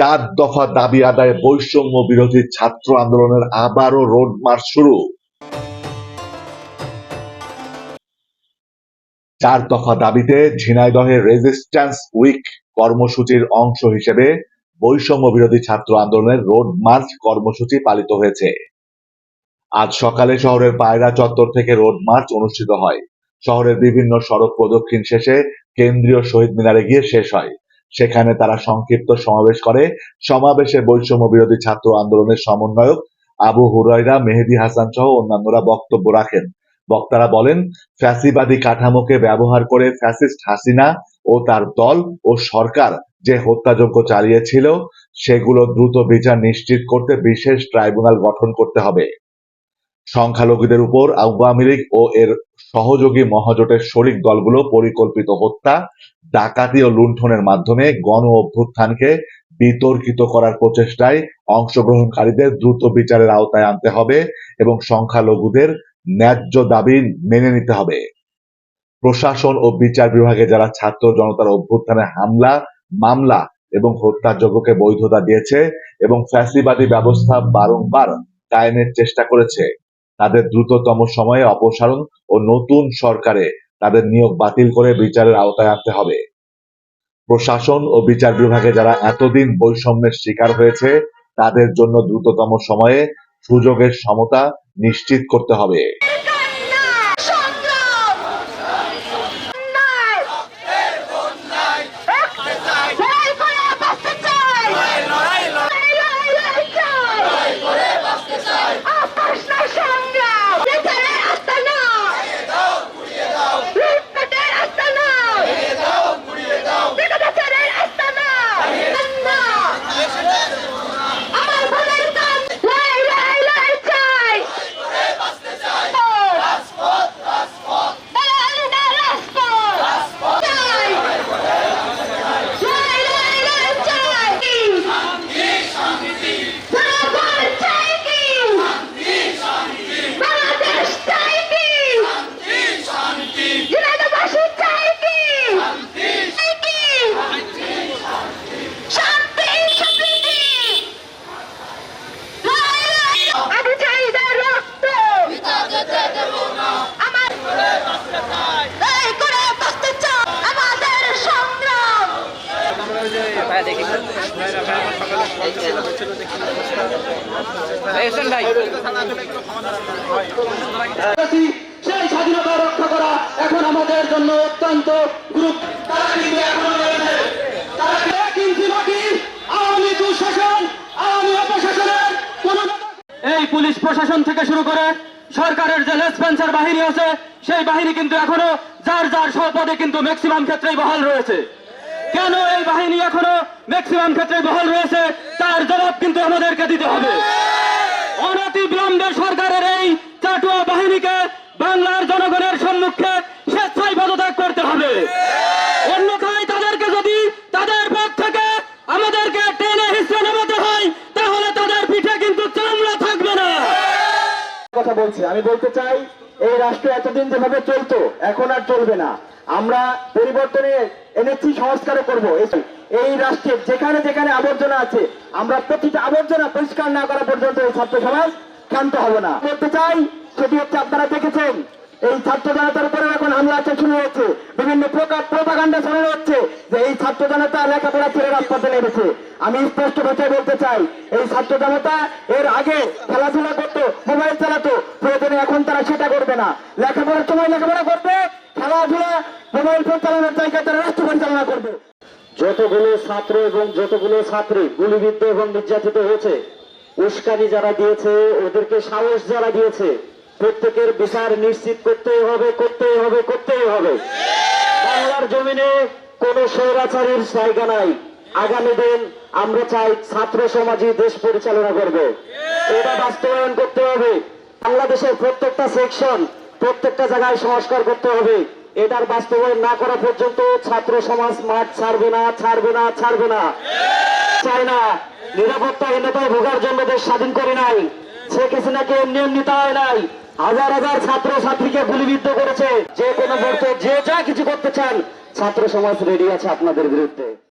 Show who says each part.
Speaker 1: চার দফা দাবি আদায়ে বৈষম্য বিরোধী ছাত্র আন্দোলনের আবারও রোড মার্চ শুরু। চার দফা দাবিতে ঝিনাইদহে রেজিস্ট্যান্স উইক কর্মসূচির অংশ হিসেবে বৈষম্য বিরোধী ছাত্র আন্দোলনের রোড মার্চ কর্মসূচি পালিত হয়েছে। আজ সকালে শহরের পায়রা চত্বর থেকে রোড মার্চ অনুষ্ঠিত হয়। শহরের বিভিন্ন সড়ক প্রদক্ষিণ শেষে কেন্দ্রীয় শহীদ মিনারে গিয়ে শেষ হয়। সেখানে তারা সংক্ষিপ্ত সমাবেশ করে। সমাবেশে বৈষম্য বিরোধী ছাত্র আন্দোলনের সমন্বয়ক আবু হুরাইরা মেহেদি হাসান সহ অন্যান্যরা বক্তব্য রাখেন। বক্তারা বলেন, ফ্যাসিবাদী কাঠামোকে ব্যবহার করে ফ্যাসিস্ট হাসিনা ও তার দল ও সরকার যে হত্যাযজ্ঞ চালিয়েছিল, সেগুলো দ্রুত বিচার নিশ্চিত করতে বিশেষ ট্রাইব্যুনাল গঠন করতে হবে। সংখ্যালঘুদের উপর আওয়ামী লীগ ও এর সহযোগী মহাজোটের শরিক দলগুলো পরিকল্পিত হত্যা, ডাকাতি ও লুণ্ঠনের মাধ্যমে গণ অভ্যুত্থানকে বিতর্কিত করার প্রচেষ্টায় অংশগ্রহণকারীদের দ্রুত বিচারের আওতায় আনতে হবে এবং সংখ্যালঘুদের ন্যায্য দাবি মেনে নিতে হবে। প্রশাসন ও বিচার বিভাগে যারা ছাত্র জনতার অভ্যুত্থানে হামলা, মামলা এবং হত্যাযজ্ঞকে বৈধতা দিয়েছে এবং ফ্যাসিবাদী ব্যবস্থা বারংবার কায়েমের চেষ্টা করেছে। তাদের দ্রুততম সময়ে অপসারণ ও নতুন সরকারে তাদের নিয়োগ বাতিল করে বিচারের আওতায় আনতে হবে। প্রশাসন ও বিচার বিভাগে যারা এতদিন বৈষম্যের শিকার হয়েছে, তাদের জন্য দ্রুততম সময়ে সুযোগের সমতা নিশ্চিত করতে হবে।
Speaker 2: সেই স্বাধীনতা রক্ষা করা এখন আমাদের জন্য অত্যন্ত আওয়ামী এই পুলিশ প্রশাসন থেকে শুরু করে সরকারের যে লেসপেন্সার বাহিনী আছে, সেই বাহিনী কিন্তু এখনও যার যার স্বপদে কিন্তু ম্যাক্সিমাম ক্ষেত্রেই বহাল রয়েছে। কেন এই বাহিনী এখনও ম্যাক্সিমাম ক্ষেত্রে বহাল রয়েছে? তার জবাব কিন্তু আমাদেরকে দিতে হবে। অনতি বিলম্বে সরকারের এই চাটুয়া বাহিনীকে বাংলার জনগণের সম্মুখে স্বেচ্ছায় পদত্যাগ করতে হবে। অন্যথায় তাদেরকে যদি তাদের পথ থেকে আমাদেরকে টেনে হিসেবে নামাতে হয়, তাহলে তাদের পিঠে কিন্তু চামড়া থাকবে না। কথা বলছি, আমি বলতে চাই, এই রাষ্ট্র এতদিন যেভাবে চলতো, এখন আর চলবে না। আমরা পরিবর্তনে এনেছি, সংস্কারও করব। এই রাষ্ট্রের যেখানে যেখানে আবর্জনা আছে, আমরা প্রতিটা আবর্জনা পরিষ্কার না করা পর্যন্ত এই ছাত্র সমাজ ক্ষান্ত হবে না। বলতে চাই, সেটি হচ্ছে আপনারা দেখেছেন, এই ছাত্র জনতার উপরে এখন হামলা শুরু হয়েছে। বিভিন্ন প্রকার প্রোপাগান্ডা ছড়ানো হচ্ছে, যে এই ছাত্র জনতা লেখাপড়া ছেড়ে রাজপথে নেমেছে। আমি স্পষ্ট ভাষায় বলতে চাই, এই ছাত্র জনতা এর আগে খেলাধুলা করতো, মোবাইল চালাতো, প্রয়োজনে এখন তারা সেটা করবে না। লেখাপড়ার সময় লেখাপড়া করবে খেলাধুলা জায়গায় তারা রাষ্ট্র পরিচালনা করবে। যতগুলো ছাত্র এবং যতগুলো ছাত্রী গুলিবিদ্ধ এবং নির্যাতিত হয়েছে, উস্কানি যারা দিয়েছে, ওদেরকে সাহস যারা দিয়েছে, প্রত্যেকের বিচার নিশ্চিত করতেই হবে করতেই হবে করতেই হবে। বাংলার জমিনে কোন স্বৈরাচারীর জায়গা নাই। আগামী দিন আমরা চাই ছাত্র সমাজই দেশ পরিচালনা করবে। এটা বাস্তবায়ন করতে হবে। বাংলাদেশের প্রত্যেকটা সেকশন প্রত্যেকটা জায়গায় সংস্কার করতে হবে। এটার বাস্তবায়ন না করা পর্যন্ত ছাত্র সমাজ মাঠ ছাড়বে না ছাড়বে না ছাড়বে না। চাই না, নিরাপত্তাহীনতায় ভোগার জন্য দেশ স্বাধীন করে নাই। শেখ হাসিনাকে এমনি এমনি তাই নাই। হাজার হাজার ছাত্র ছাত্রীকে গুলিবিদ্ধ করেছে। যে কোনো মুহূর্তে যে যা কিছু করতে চান, ছাত্র সমাজ রেডি আছে আপনাদের বিরুদ্ধে।